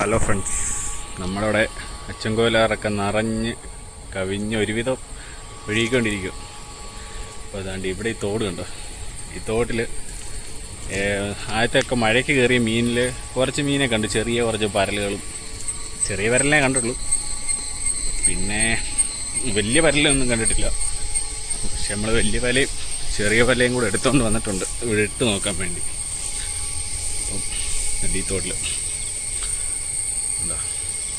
Hello friends നമ്മളവിടെ അച്ചൻകോയിലാറൊക്കെ നിറഞ്ഞ് കവിഞ്ഞ് ഒരുവിധം ഒഴുകിക്കൊണ്ടിരിക്കും. അപ്പോൾ അതാണ്ട് ഇവിടെ ഈ തോട് കണ്ടോ? ഈ തോട്ടിൽ ആദ്യത്തെയൊക്കെ മഴയ്ക്ക് കയറിയ മീനിൽ കുറച്ച് മീനെ കണ്ടു. ചെറിയ കുറച്ച് പരലുകളും ചെറിയ പരലിനെ കണ്ടുള്ളൂ പിന്നെ വലിയ പരലൊന്നും കണ്ടിട്ടില്ല. പക്ഷെ നമ്മൾ വലിയ പലയും ചെറിയ പലയും കൂടെ എടുത്തുകൊണ്ട് വന്നിട്ടുണ്ട്. ഇവിടെ ഇട്ട് നോക്കാൻ വേണ്ടി. അപ്പം ഈ തോട്ടിൽ എന്താ?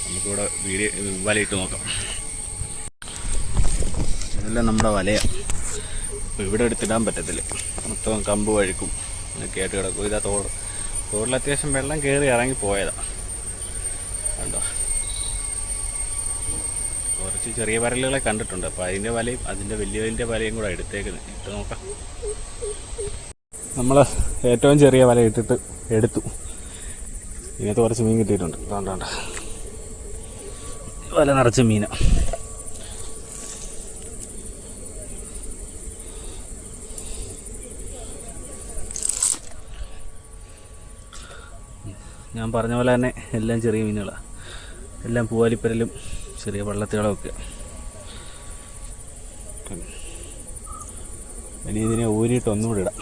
നമുക്കിവിടെ വീഡിയോ വലയിട്ട് നോക്കാം. ഇതെല്ലാം നമ്മുടെ വലയാണ് ഇവിടെ എടുത്തിടാൻ പറ്റത്തില്ല. മൊത്തം കമ്പ് വഴുക്കും. ഒക്കെ ആയിട്ട് കിടക്കും. ഇതാ തോട് തോടിൽ അത്യാവശ്യം വെള്ളം കയറി ഇറങ്ങി പോയതാണ് കണ്ടോ? കുറച്ച് ചെറിയ വരലുകളെ കണ്ടിട്ടുണ്ട്. അപ്പോൾ അതിന്റെ വലയും അതിന്റെ വലിയ വലിയ വലയും കൂടെ എടുത്തേക്കുന്നത്. ഇട്ട് നോക്കാം. നമ്മൾ ഏറ്റവും ചെറിയ വല ഇട്ടിട്ട് എടുത്തു. ഇതിനകത്ത് കുറച്ച് മീൻ കിട്ടിയിട്ടുണ്ട്. വേണ്ട വല നിറച്ച മീന. ഞാൻ പറഞ്ഞ പോലെ തന്നെ എല്ലാം ചെറിയ മീനുകളാണ് എല്ലാം പൂവാലിപ്പരലും ചെറിയ വള്ളത്തുകളും ഒക്കെ ഇനി ഇതിനെ ഊരിയിട്ട് ഒന്നുകൂടി ഇടാം.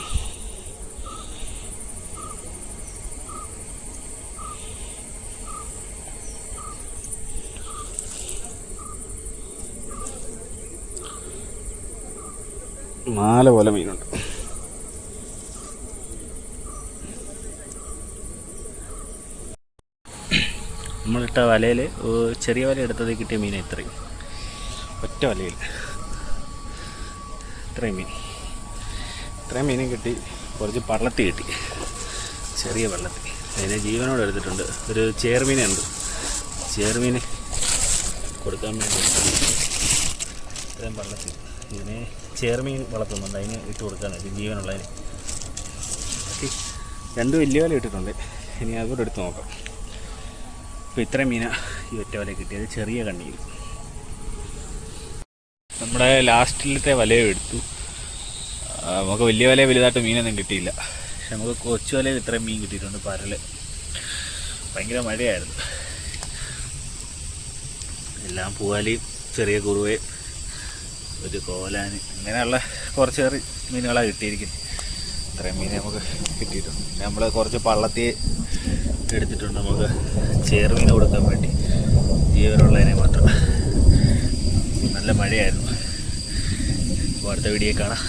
നാല് പോലെ മീനുണ്ട്. നമ്മളിട്ട വലയിൽ ചെറിയ വല എടുത്തത് കിട്ടിയ മീൻ ഇത്രയും. ഒറ്റ വലയിൽ. ഇത്രയും മീൻ. ഇത്രയും മീനും കിട്ടി. കുറച്ച് പള്ളത്തി കിട്ടി. ചെറിയ പള്ളത്തി. അതിനെ ജീവനോട് എടുത്തിട്ടുണ്ട്. ഒരു ചേർമീനുണ്ട് ചേർമീന് കൊടുക്കാൻ വേണ്ടി. ഇത്രയും പള്ളത്തി. ഇതിനെ ചേർമീൻ വളർത്തുന്നുണ്ട്. അതിന് ഇട്ട് കൊടുക്കാനായിട്ട് ജീവനുള്ളതിന്. ഓക്കെ. രണ്ട് വലിയ വല ഇട്ടിട്ടുണ്ട് ഇനി അതുകൂടെ എടുത്ത് നോക്കാം. അപ്പോൾ ഇത്രയും മീന ഈ ഒറ്റ വല കിട്ടിയത്. ചെറിയ കണ്ണിയിൽ. നമ്മുടെ ലാസ്റ്റിലത്തെ വലയും എടുത്തു. നമുക്ക് വലിയ വല വലുതായിട്ട് മീനൊന്നും കിട്ടിയില്ല. പക്ഷെ നമുക്ക് കൊച്ചു വലയിൽ ഇത്രയും മീൻ കിട്ടിയിട്ടുണ്ട്. പരൽ. ഭയങ്കര മഴയായിരുന്നു. എല്ലാം പൂവാലിയും ചെറിയ കുറുവയും ഒരു കോലാന്. ഇങ്ങനെയുള്ള കുറച്ച് ചെറിയ മീനുകളാണ് കിട്ടിയിരിക്കുന്നത് ഇത്രയും മീൻ നമുക്ക് കിട്ടിയിട്ടുണ്ട്. പിന്നെ നമ്മൾ കുറച്ച് പള്ളത്തി എടുത്തിട്ടുണ്ട് നമുക്ക് ചേർമീൻ കൊടുക്കാൻ വേണ്ടി. ജീവനുള്ളതിനെ മാത്രം. നല്ല മഴയായിരുന്നു. അടുത്ത വീഡിയോ കാണാം.